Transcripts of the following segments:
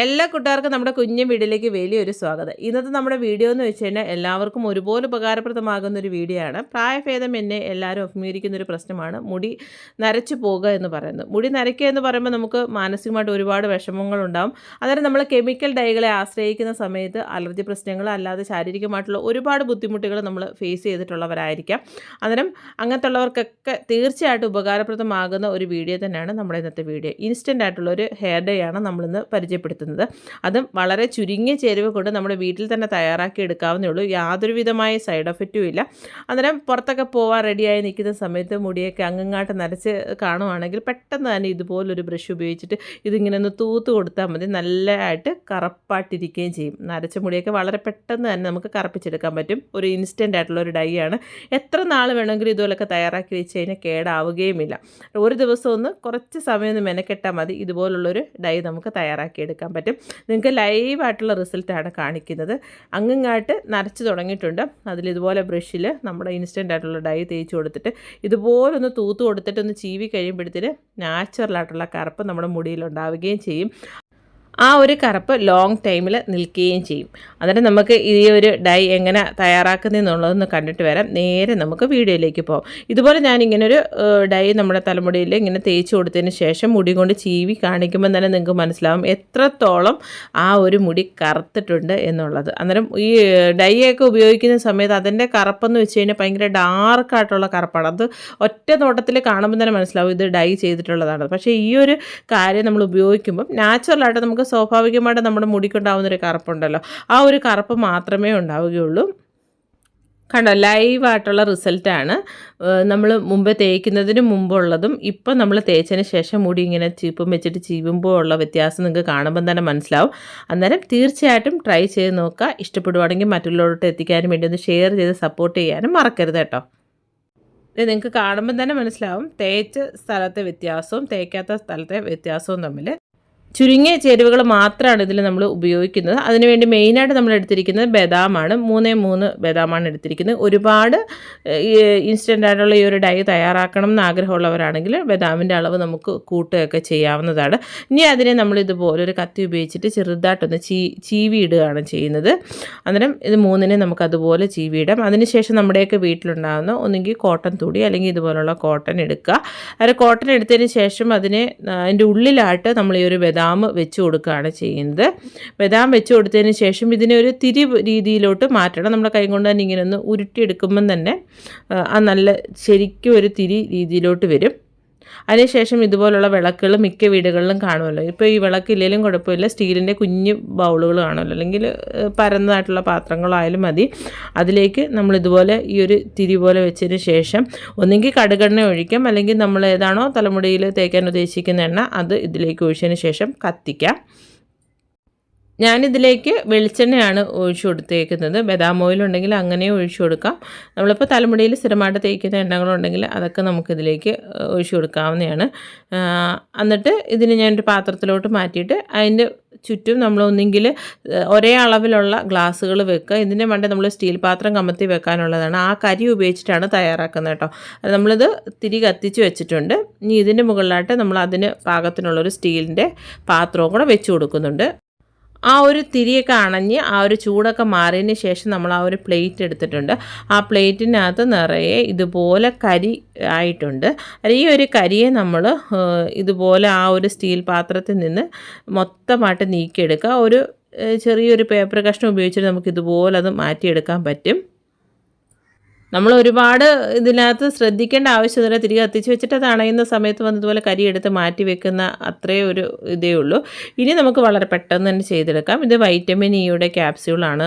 എല്ലാ കൂട്ടുകാർക്കും നമ്മുടെ കുഞ്ഞു വീടിലേക്ക് വലിയൊരു സ്വാഗതം. ഇന്നത്തെ നമ്മുടെ വീഡിയോ എന്ന് വെച്ച് കഴിഞ്ഞാൽ എല്ലാവർക്കും ഒരുപോലെ ഉപകാരപ്രദമാകുന്ന ഒരു വീഡിയോ ആണ് പ്രായഭേദം എന്നെ എല്ലാവരും അഭിമുഖീകരിക്കുന്ന ഒരു പ്രശ്നമാണ്. മുടി നരച്ചു പോകുക എന്ന് പറയുന്നത്. മുടി നരയ്ക്കുക എന്ന് പറയുമ്പോൾ നമുക്ക് മാനസികമായിട്ട് ഒരുപാട് വിഷമങ്ങളുണ്ടാകും അന്നേരം നമ്മൾ കെമിക്കൽ ഡൈകളെ ആശ്രയിക്കുന്ന സമയത്ത് അലർജി പ്രശ്നങ്ങൾ അല്ലാതെ ശാരീരികമായിട്ടുള്ള ഒരുപാട് ബുദ്ധിമുട്ടുകൾ നമ്മൾ ഫേസ് ചെയ്തിട്ടുള്ളവരായിരിക്കാം. അന്നേരം അങ്ങനത്തെ ഉള്ളവർക്കൊക്കെ തീർച്ചയായിട്ടും ഉപകാരപ്രദമാകുന്ന ഒരു വീഡിയോ തന്നെയാണ് നമ്മുടെ ഇന്നത്തെ വീഡിയോ. ഇൻസ്റ്റന്റ് ആയിട്ടുള്ള ഒരു ഹെയർ ഡേ ആണ് നമ്മളിന്ന് പരിചയപ്പെടുത്തുന്നത്. അതും വളരെ ചുരുങ്ങിയ ചേരുവ കൊണ്ട് നമ്മുടെ വീട്ടിൽ തന്നെ തയ്യാറാക്കി എടുക്കാവുന്നേ ഉള്ളൂ യാതൊരു വിധമായ സൈഡ് എഫക്റ്റും ഇല്ല. അന്നേരം പുറത്തൊക്കെ പോവാൻ റെഡിയായി നിൽക്കുന്ന സമയത്ത് മുടിയൊക്കെ അങ്ങങ്ങാട്ട് നരച്ച് കാണുവാണെങ്കിൽ പെട്ടെന്ന് തന്നെ ഇതുപോലൊരു ബ്രഷ് ഉപയോഗിച്ചിട്ട് ഇതിങ്ങനെ ഒന്ന് തൂത്ത് കൊടുത്താൽ മതി. നല്ലതായിട്ട് കറുപ്പായിട്ടിരിക്കുകയും ചെയ്യും. നരച്ച മുടിയൊക്കെ വളരെ പെട്ടെന്ന് തന്നെ നമുക്ക് കറുപ്പിച്ചെടുക്കാൻ പറ്റും. ഒരു ഇൻസ്റ്റന്റ് ആയിട്ടുള്ള ഒരു ഡൈ ആണ്. എത്ര നാൾ വേണമെങ്കിലും ഇതുപോലൊക്കെ തയ്യാറാക്കി വെച്ച് കഴിഞ്ഞാൽ കേടാവുകയുമില്ല. ഒരു ദിവസം ഒന്ന് കുറച്ച് സമയം ഒന്ന് മെനക്കെട്ടാൽ മതി. ഇതുപോലുള്ളൊരു ഡൈ നമുക്ക് തയ്യാറാക്കി എടുക്കാൻ പറ്റും. നിങ്ങൾക്ക് ലൈവായിട്ടുള്ള റിസൾട്ടാണ് കാണിക്കുന്നത്. അങ്ങിങ്ങായിട്ട് നരച്ച് തുടങ്ങിയിട്ടുണ്ട്. അതിലിതുപോലെ ബ്രഷിൽ നമ്മുടെ ഇൻസ്റ്റന്റ് ആയിട്ടുള്ള ഡൈ തേച്ച് കൊടുത്തിട്ട് ഇതുപോലൊന്ന് തൂത്ത് കൊടുത്തിട്ട് ഒന്ന് ചീവി കഴിയുമ്പോഴത്തേന് നാച്ചുറലായിട്ടുള്ള കറുപ്പ് നമ്മുടെ മുടിയിൽ ഉണ്ടാവുകയും ചെയ്യും. ആ ഒരു കറുപ്പ് ലോങ് ടൈമിൽ നിൽക്കുകയും ചെയ്യും. അന്നേരം നമുക്ക് ഈ ഒരു ഡൈ എങ്ങനെ തയ്യാറാക്കുന്നതെന്നുള്ളതൊന്ന് കണ്ടിട്ട് വരാം. നേരെ നമുക്ക് വീഡിയോയിലേക്ക് പോകാം ഇതുപോലെ ഞാൻ ഇങ്ങനെ ഒരു ഡൈ നമ്മുടെ തലമുടിയിൽ ഇങ്ങനെ തേച്ച് കൊടുത്തതിന് ശേഷം മുടി കൊണ്ട് ചീവി കാണിക്കുമ്പോൾ തന്നെ നിങ്ങൾക്ക് മനസ്സിലാവും എത്രത്തോളം ആ ഒരു മുടി കറുത്തിട്ടുണ്ട് എന്നുള്ളത്. അന്നേരം ഈ ഡൈയൊക്കെ ഉപയോഗിക്കുന്ന സമയത്ത് അതിന്റെ കറുപ്പെന്ന് വെച്ച് കഴിഞ്ഞാൽ ഭയങ്കര ഡാർക്കായിട്ടുള്ള കറുപ്പാണ്. അത് ഒറ്റ നോട്ടത്തിൽ കാണുമ്പോൾ തന്നെ മനസ്സിലാവും ഇത് ഡൈ ചെയ്തിട്ടുള്ളതാണ്. പക്ഷേ ഈ ഒരു കാര്യം നമ്മൾ ഉപയോഗിക്കുമ്പം നാച്ചുറലായിട്ട് നമുക്ക് സ്വാഭാവികമായിട്ട് നമ്മുടെ മുടിക്കുണ്ടാവുന്ന ഒരു കറുപ്പുണ്ടല്ലോ. ആ ഒരു കറുപ്പ് മാത്രമേ ഉണ്ടാവുകയുള്ളൂ. കണ്ടോ ലൈവായിട്ടുള്ള റിസൾട്ടാണ് നമ്മൾ മുമ്പ് തേക്കുന്നതിന് മുമ്പുള്ളതും ഇപ്പം നമ്മൾ തേച്ചതിന് ശേഷം മുടി ഇങ്ങനെ ചീപ്പും വെച്ചിട്ട് ചീവുമ്പോൾ ഉള്ള വ്യത്യാസം നിങ്ങൾക്ക് കാണുമ്പം തന്നെ മനസ്സിലാവും. അന്നേരം തീർച്ചയായിട്ടും ട്രൈ ചെയ്ത് നോക്കുക. ഇഷ്ടപ്പെടുവാണെങ്കിൽ മറ്റുള്ളവരോട്ട് എത്തിക്കാനും വേണ്ടി ഒന്ന് ഷെയർ ചെയ്ത് സപ്പോർട്ട് ചെയ്യാനും മറക്കരുത് കേട്ടോ. ഇത് നിങ്ങൾക്ക് കാണുമ്പം തന്നെ മനസ്സിലാവും. തേച്ച സ്ഥലത്തെ വ്യത്യാസവും തേക്കാത്ത സ്ഥലത്തെ വ്യത്യാസവും തമ്മിൽ ചുരുങ്ങിയ ചേരുവകൾ മാത്രമാണ് ഇതിൽ നമ്മൾ ഉപയോഗിക്കുന്നത്. അതിനുവേണ്ടി മെയിനായിട്ട് നമ്മൾ എടുത്തിരിക്കുന്നത് ബദാമാണ്. മൂന്നേ മൂന്ന് ബദാമാണ് എടുത്തിരിക്കുന്നത്. ഒരുപാട് ഇൻസ്റ്റന്റ് ആയിട്ടുള്ള ഈ ഒരു ഡൈ തയ്യാറാക്കണം എന്ന് ആഗ്രഹമുള്ളവരാണെങ്കിൽ ബദാമിന്റെ അളവ് നമുക്ക് കൂട്ടുകയൊക്കെ ചെയ്യാവുന്നതാണ്. ഇനി അതിനെ നമ്മൾ ഇതുപോലെ ഒരു കത്തി ഉപയോഗിച്ചിട്ട് ചെറുതായിട്ടൊന്ന് ചീ ചീവി ഇടുകയാണ് ചെയ്യുന്നത്. അന്നേരം ഇത് മൂന്നിനെ നമുക്ക് അതുപോലെ ചീവി ഇടാം. അതിനുശേഷം നമ്മുടെയൊക്കെ വീട്ടിലുണ്ടാകുന്ന ഒന്നുകിൽ കോട്ടൺ തുടി അല്ലെങ്കിൽ ഇതുപോലുള്ള കോട്ടൺ എടുക്കുക. അത് കോട്ടൺ എടുത്തതിന് ശേഷം അതിനെ അതിന്റെ ഉള്ളിലായിട്ട് നമ്മൾ ഈ ഒരു ബദാം വെച്ച് കൊടുക്കുകയാണ് ചെയ്യുന്നത്. ബദാം വെച്ച് കൊടുത്തതിന് ശേഷം ഇതിനെ ഒരു തിരി രീതിയിലോട്ട് മാറ്റണം. നമ്മുടെ കൈ കൊണ്ട് തന്നെ ഇങ്ങനെ ഒന്ന് ഉരുട്ടിയെടുക്കുമ്പം തന്നെ ആ നല്ല ശരിക്കും ഒരു തിരി രീതിയിലോട്ട് വരും. അതിനുശേഷം ഇതുപോലുള്ള വിളക്കുകൾ മിക്ക വീടുകളിലും കാണുമല്ലോ. ഇപ്പോൾ ഈ വിളക്കില്ലെങ്കിലും കുഴപ്പമില്ല. സ്റ്റീലിന്റെ കുഞ്ഞ് ബൗളുകൾ കാണുമല്ലോ. അല്ലെങ്കിൽ പരന്നതായിട്ടുള്ള പാത്രങ്ങളായാലും മതി. അതിലേക്ക് നമ്മൾ ഇതുപോലെ ഈ ഒരു തിരി പോലെ വെച്ചതിന് ശേഷം ഒന്നെങ്കിൽ കടുകെണ്ണ ഒഴിക്കാം. അല്ലെങ്കിൽ നമ്മൾ ഏതാണോ തലമുടിയിൽ തേക്കാൻ ഉദ്ദേശിക്കുന്ന എണ്ണ അത് ഇതിലേക്ക് ഒഴിച്ചതിന് ശേഷം കത്തിക്കാം. ഞാനിതിലേക്ക് വെളിച്ചെണ്ണയാണ് ഒഴിച്ചു കൊടുത്തേക്കുന്നത്. ബദാം ഓയിൽ ഉണ്ടെങ്കിൽ അങ്ങനെ ഒഴിച്ചു കൊടുക്കാം. നമ്മളിപ്പോൾ തലമുടിയിൽ സ്ഥിരമായിട്ട് തേക്കുന്ന എണ്ണകളുണ്ടെങ്കിൽ അതൊക്കെ നമുക്കിതിലേക്ക് ഒഴിച്ചു കൊടുക്കാവുന്നതാണ്. എന്നിട്ട് ഇതിന് ഞാനൊരു പാത്രത്തിലോട്ട് മാറ്റിയിട്ട് അതിന്റെ ചുറ്റും നമ്മൾ ഒന്നെങ്കിൽ ഒരേ അളവിലുള്ള ഗ്ലാസ്സുകൾ വെക്കുക. ഇതിന്റെ വേണ്ട നമ്മൾ സ്റ്റീൽ പാത്രം കമത്തി വെക്കാനുള്ളതാണ്. ആ കരി ഉപയോഗിച്ചിട്ടാണ് തയ്യാറാക്കുന്നത് കേട്ടോ. അത് നമ്മളിത് തിരി കത്തിച്ച് വെച്ചിട്ടുണ്ട്. ഇനി ഇതിന്റെ മുകളിലായിട്ട് നമ്മൾ അതിന് പാകത്തിനുള്ളൊരു സ്റ്റീലിന്റെ പാത്രവും കൂടെ വെച്ച് കൊടുക്കുന്നുണ്ട്. ആ ഒരു തിരിയൊക്കെ അണഞ്ഞ് ആ ഒരു ചൂടൊക്കെ മാറിയതിന് ശേഷം നമ്മൾ ആ ഒരു പ്ലേറ്റ് എടുത്തിട്ടുണ്ട്. ആ പ്ലേറ്റിനകത്ത് നിറയെ ഇതുപോലെ കരി ആയിട്ടുണ്ട്. ഈ ഒരു കരിയെ നമ്മൾ ഇതുപോലെ ആ ഒരു സ്റ്റീൽ പാത്രത്തിൽ നിന്ന് മൊത്തമായിട്ട് നീക്കിയെടുക്കുക. ഒരു ചെറിയൊരു പേപ്പർ കഷ്ണം ഉപയോഗിച്ചിട്ട് നമുക്ക് ഇതുപോലെ അത് മാറ്റിയെടുക്കാൻ പറ്റും. നമ്മൾ ഒരുപാട് ഇതിനകത്ത് ശ്രദ്ധിക്കേണ്ട ആവശ്യമില്ല തിരികെ കത്തിച്ച് വെച്ചിട്ട് അത് അണയുന്ന സമയത്ത് വന്നതുപോലെ കരി എടുത്ത് മാറ്റി വെക്കുന്ന അത്രേ ഒരു ഇതേ ഉള്ളൂ. ഇനി നമുക്ക് വളരെ പെട്ടെന്ന് തന്നെ ചെയ്തെടുക്കാം. ഇത് വൈറ്റമിൻ ഇയുടെ ക്യാപ്സ്യൂളാണ്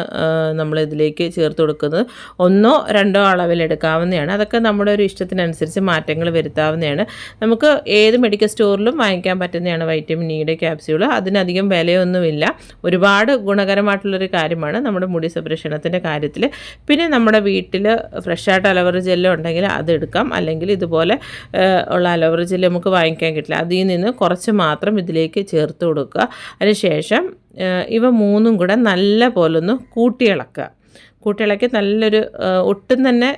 നമ്മൾ ഇതിലേക്ക് ചേർത്ത് കൊടുക്കുന്നത്. ഒന്നോ രണ്ടോ അളവിലെടുക്കാവുന്നതാണ് അതൊക്കെ നമ്മുടെ ഒരു ഇഷ്ടത്തിനനുസരിച്ച് മാറ്റങ്ങൾ വരുത്താവുന്നതാണ്. നമുക്ക് ഏത് മെഡിക്കൽ സ്റ്റോറിലും വാങ്ങിക്കാൻ പറ്റുന്നതാണ് വൈറ്റമിൻ ഇയുടെ ക്യാപ്സ്യൂൾ അതിനധികം വിലയൊന്നുമില്ല. ഒരുപാട് ഗുണകരമായിട്ടുള്ളൊരു കാര്യമാണ് നമ്മുടെ മുടി സംരക്ഷണത്തിന്റെ കാര്യത്തിൽ പിന്നെ നമ്മുടെ വീട്ടിൽ ഫ്രഷായിട്ട് അലോവറ ജെല്ല് ഉണ്ടെങ്കിൽ അതെടുക്കാം അല്ലെങ്കിൽ ഇതുപോലെ ഉള്ള അലോവറ ജെല്ല് നമുക്ക് വാങ്ങിക്കാൻ കിട്ടില്ല. അതിൽ നിന്ന് കുറച്ച് മാത്രം ഇതിലേക്ക് ചേർത്ത് കൊടുക്കുക. അതിനുശേഷം ഇവ മൂന്നും കൂടെ നല്ല പോലെ ഒന്ന് കൂട്ടിയിളക്കുക. കൂട്ടിയിളക്കി നല്ലൊരു ഒട്ടും തന്നെ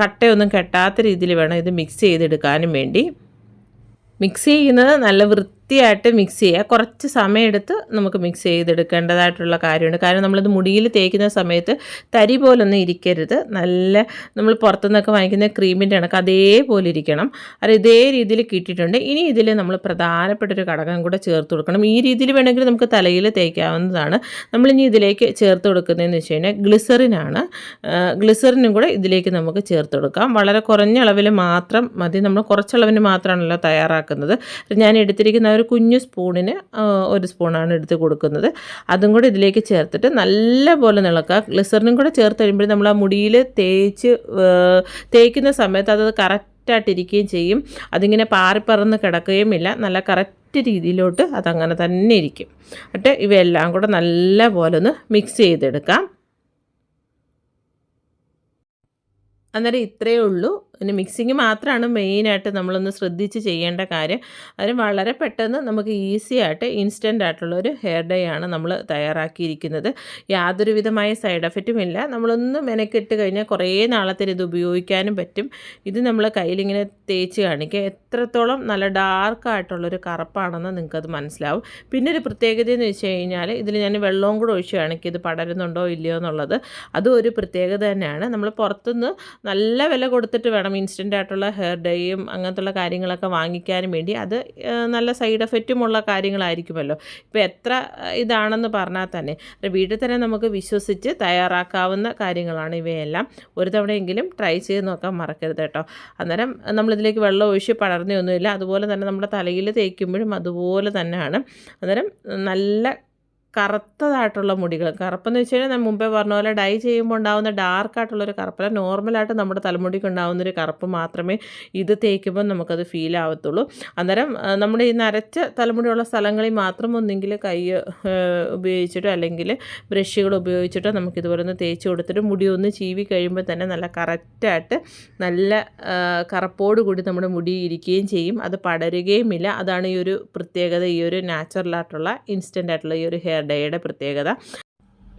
കട്ടയൊന്നും കെട്ടാത്ത രീതിയിൽ വേണം ഇത് മിക്സ് ചെയ്തെടുക്കാനും വേണ്ടി. മിക്സ് ചെയ്യുന്നത് നല്ല വൃത്തി വൃത്തിയായിട്ട് മിക്സ് ചെയ്യുക. കുറച്ച് സമയമെടുത്ത് നമുക്ക് മിക്സ് ചെയ്തെടുക്കേണ്ടതായിട്ടുള്ള കാര്യമുണ്ട്. കാരണം നമ്മളിത് മുടിയിൽ തേക്കുന്ന സമയത്ത് തരി പോലൊന്നും ഇരിക്കരുത്. നല്ല നമ്മൾ പുറത്തുനിന്നൊക്കെ വാങ്ങിക്കുന്ന ക്രീമിന്റെ കണക്ക് അതേപോലെ ഇരിക്കണം. അത് ഇതേ രീതിയിൽ കിട്ടിയിട്ടുണ്ട്. ഇനി ഇതിൽ നമ്മൾ പ്രധാനപ്പെട്ട ഒരു ഘടകം കൂടെ ചേർത്ത് കൊടുക്കണം. ഈ രീതിയിൽ വേണമെങ്കിൽ നമുക്ക് തലയിൽ തേക്കാവുന്നതാണ്. നമ്മളിനി ഇതിലേക്ക് ചേർത്ത് കൊടുക്കുന്നതെന്ന് വെച്ച് കഴിഞ്ഞാൽ ഗ്ലിസറിനാണ് ഗ്ലിസറിനും കൂടെ ഇതിലേക്ക് നമുക്ക് ചേർത്ത് കൊടുക്കാം. വളരെ കുറഞ്ഞ അളവിൽ മാത്രം മതി. നമ്മൾ കുറച്ചളവിന് മാത്രമാണല്ലോ തയ്യാറാക്കുന്നത്. ഞാൻ എടുത്തിരിക്കുന്ന ഒരു കുഞ്ഞു സ്പൂണിന് ഒരു സ്പൂണാണ് എടുത്ത് കൊടുക്കുന്നത്. അതും കൂടെ ഇതിലേക്ക് ചേർത്തിട്ട് നല്ല പോലെ നിളക്കുക. ഗ്ലിസറിനും കൂടെ ചേർത്ത് കഴിയുമ്പോൾ നമ്മൾ ആ മുടിയിൽ തേച്ച് തേക്കുന്ന സമയത്ത് അത് കറക്റ്റായിട്ടിരിക്കുകയും ചെയ്യും. അതിങ്ങനെ പാറിപ്പറന്ന് കിടക്കുകയും ഇല്ല. നല്ല കറക്റ്റ് രീതിയിലോട്ട് അതങ്ങനെ തന്നെ ഇരിക്കും. എന്നിട്ട് ഇവയെല്ലാം കൂടെ നല്ല പോലെ ഒന്ന് മിക്സ് ചെയ്തെടുക്കാം. അന്നേരം ഇത്രയേ ഉള്ളൂ. പിന്നെ മിക്സിങ് മാത്രമാണ് മെയിനായിട്ട് നമ്മളൊന്ന് ശ്രദ്ധിച്ച് ചെയ്യേണ്ട കാര്യം. അതിന് വളരെ പെട്ടെന്ന് നമുക്ക് ഈസി ആയിട്ട് ഇൻസ്റ്റന്റ് ആയിട്ടുള്ള ഒരു ഹെയർ ഡേ ആണ് നമ്മൾ തയ്യാറാക്കിയിരിക്കുന്നത്. യാതൊരു വിധമായ സൈഡ് എഫക്റ്റും ഇല്ല. നമ്മളൊന്ന് മെനക്കെട്ട് കഴിഞ്ഞാൽ കുറേ നാളത്തിന് ഇത് ഉപയോഗിക്കാനും പറ്റും. ഇത് നമ്മൾ കയ്യിലിങ്ങനെ തേച്ച് കാണിക്കുക. എത്രത്തോളം നല്ല ഡാർക്കായിട്ടുള്ളൊരു കറുപ്പാണെന്ന് നിങ്ങൾക്കത് മനസ്സിലാവും. പിന്നെ ഒരു പ്രത്യേകത എന്ന് വെച്ച് കഴിഞ്ഞാൽ ഇതിൽ ഞാൻ വെള്ളവും കൂടെ ഒഴിച്ച് കാണിക്കുക ഇത് പടരുന്നുണ്ടോ ഇല്ലയോ എന്നുള്ളത്. അതും ഒരു പ്രത്യേകത തന്നെയാണ്. നമ്മൾ പുറത്തുനിന്ന് നല്ല വില കൊടുത്തിട്ട് വേണം ഇൻസ്റ്റന്റ് ആയിട്ടുള്ള ഹെയർ ഡേയും അങ്ങനത്തുള്ള കാര്യങ്ങളൊക്കെ വാങ്ങിക്കാനും വേണ്ടി അത് നല്ല സൈഡ് എഫക്റ്റുമുള്ള കാര്യങ്ങളായിരിക്കുമല്ലോ. ഇപ്പോൾ എത്ര ഇതാണെന്ന് പറഞ്ഞാൽ തന്നെ വീട്ടിൽ തന്നെ നമുക്ക് വിശ്വസിച്ച് തയ്യാറാക്കാവുന്ന കാര്യങ്ങളാണ് ഇവയെല്ലാം. ഒരു തവണയെങ്കിലും ട്രൈ ചെയ്ത് നോക്കാൻ മറക്കരുത് കേട്ടോ. അന്നേരം നമ്മളിതിലേക്ക് വെള്ളം ഒഴിച്ച് പടർന്നൊന്നുമില്ല. അതുപോലെ തന്നെ നമ്മുടെ തലയിൽ തേക്കുമ്പോഴും അതുപോലെ തന്നെയാണ്. അന്നേരം നല്ല കറുത്തതായിട്ടുള്ള മുടികൾ. കറുപ്പെന്ന് വെച്ച് കഴിഞ്ഞാൽ ഞാൻ മുമ്പേ പറഞ്ഞ പോലെ ഡൈ ചെയ്യുമ്പോൾ ഉണ്ടാകുന്ന ഡാർക്കായിട്ടുള്ളൊരു കറുപ്പല്ല നോർമലായിട്ട് നമ്മുടെ തലമുടിക്ക് ഉണ്ടാകുന്നൊരു കറുപ്പ് മാത്രമേ ഇത് തേക്കുമ്പോൾ നമുക്കത് ഫീൽ ആവത്തുള്ളൂ. അന്നേരം നമ്മുടെ ഈ നരച്ച തലമുടിയുള്ള സ്ഥലങ്ങളിൽ മാത്രം ഒന്നെങ്കിൽ കൈ ഉപയോഗിച്ചിട്ടോ അല്ലെങ്കിൽ ബ്രഷുകൾ ഉപയോഗിച്ചിട്ടോ നമുക്കിതുപോലെ ഒന്ന് തേച്ച് കൊടുത്തിട്ട് മുടി ഒന്ന് ചീവി കഴിയുമ്പോൾ തന്നെ നല്ല കറക്റ്റായിട്ട് നല്ല കറുപ്പോടുകൂടി നമ്മുടെ മുടി ഇരിക്കുകയും ചെയ്യും. അത് പടരുകയുമില്ല. അതാണ് ഈ ഒരു പ്രത്യേകത ഈ ഒരു നാച്ചുറലായിട്ടുള്ള ഇൻസ്റ്റന്റ് ആയിട്ടുള്ള ഈ ഒരു ഹെയർ ഡേയുടെ പ്രത്യേകത.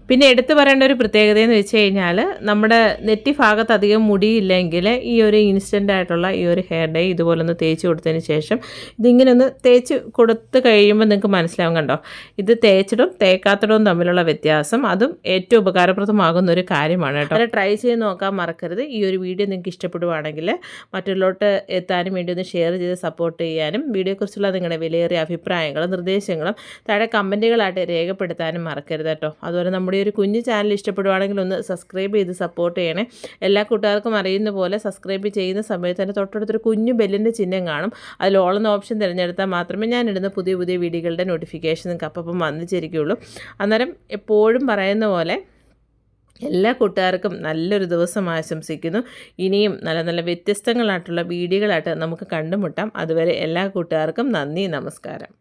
പിന്നെ എടുത്തു പറയേണ്ട ഒരു പ്രത്യേകത എന്ന് വെച്ച് കഴിഞ്ഞാൽ നമ്മുടെ നെറ്റി ഭാഗത്ത് അധികം മുടിയില്ലെങ്കിൽ ഈ ഒരു ഇൻസ്റ്റന്റ് ആയിട്ടുള്ള ഈ ഒരു ഹെയർ ഡേ ഇതുപോലെ ഒന്ന് തേച്ച് കൊടുത്തതിന് ശേഷം ഇതിങ്ങനെ ഒന്ന് തേച്ച് കൊടുത്ത് കഴിയുമ്പോൾ നിങ്ങൾക്ക് മനസ്സിലാവും കണ്ടോ? ഇത് തേച്ചിടും തേക്കാത്തിടവും തമ്മിലുള്ള വ്യത്യാസം അതും ഏറ്റവും ഉപകാരപ്രദമാകുന്ന ഒരു കാര്യമാണ് കേട്ടോ. അത് ട്രൈ ചെയ്ത് നോക്കാൻ മറക്കരുത്. ഈ ഒരു വീഡിയോ നിങ്ങൾക്ക് ഇഷ്ടപ്പെടുവാണെങ്കിൽ മറ്റുള്ളവർക്ക് എത്താനും വേണ്ടി ഒന്ന് ഷെയർ ചെയ്ത് സപ്പോർട്ട് ചെയ്യാനും വീഡിയോയെക്കുറിച്ചുള്ള നിങ്ങളുടെ വിലയേറിയ അഭിപ്രായങ്ങളും നിർദ്ദേശങ്ങളും താഴെ കമന്റുകളായിട്ട് രേഖപ്പെടുത്താനും മറക്കരുത് കേട്ടോ. അതുപോലെ നമ്മുടെ ഒരു കുഞ്ഞു ചാനൽ ഇഷ്ടപ്പെടുവാണെങ്കിൽ ഒന്ന് സബ്സ്ക്രൈബ് ചെയ്ത് സപ്പോർട്ട് ചെയ്യണേ. എല്ലാ കൂട്ടുകാർക്കും അറിയുന്ന പോലെ സബ്സ്ക്രൈബ് ചെയ്യുന്ന സമയത്ത് തന്നെ തൊട്ടടുത്തൊരു കുഞ്ഞു ബെല്ലിന്റെ ചിഹ്നം കാണും. അതിൽ ഓളെന്ന ഓപ്ഷൻ തിരഞ്ഞെടുത്താൽ മാത്രമേ ഞാൻ ഇടുന്ന പുതിയ പുതിയ വീഡിയോകളുടെ നോട്ടിഫിക്കേഷൻ നിങ്ങൾക്ക് അപ്പം വന്നു ചേരിക്കുകയുള്ളൂ അന്നേരം എപ്പോഴും പറയുന്ന പോലെ എല്ലാ കൂട്ടുകാർക്കും നല്ലൊരു ദിവസം ആശംസിക്കുന്നു. ഇനിയും നല്ല നല്ല വ്യത്യസ്തങ്ങളായിട്ടുള്ള വീഡിയോകളായിട്ട് നമുക്ക് കണ്ടുമുട്ടാം. അതുവരെ എല്ലാ കൂട്ടുകാർക്കും നന്ദി നമസ്കാരം.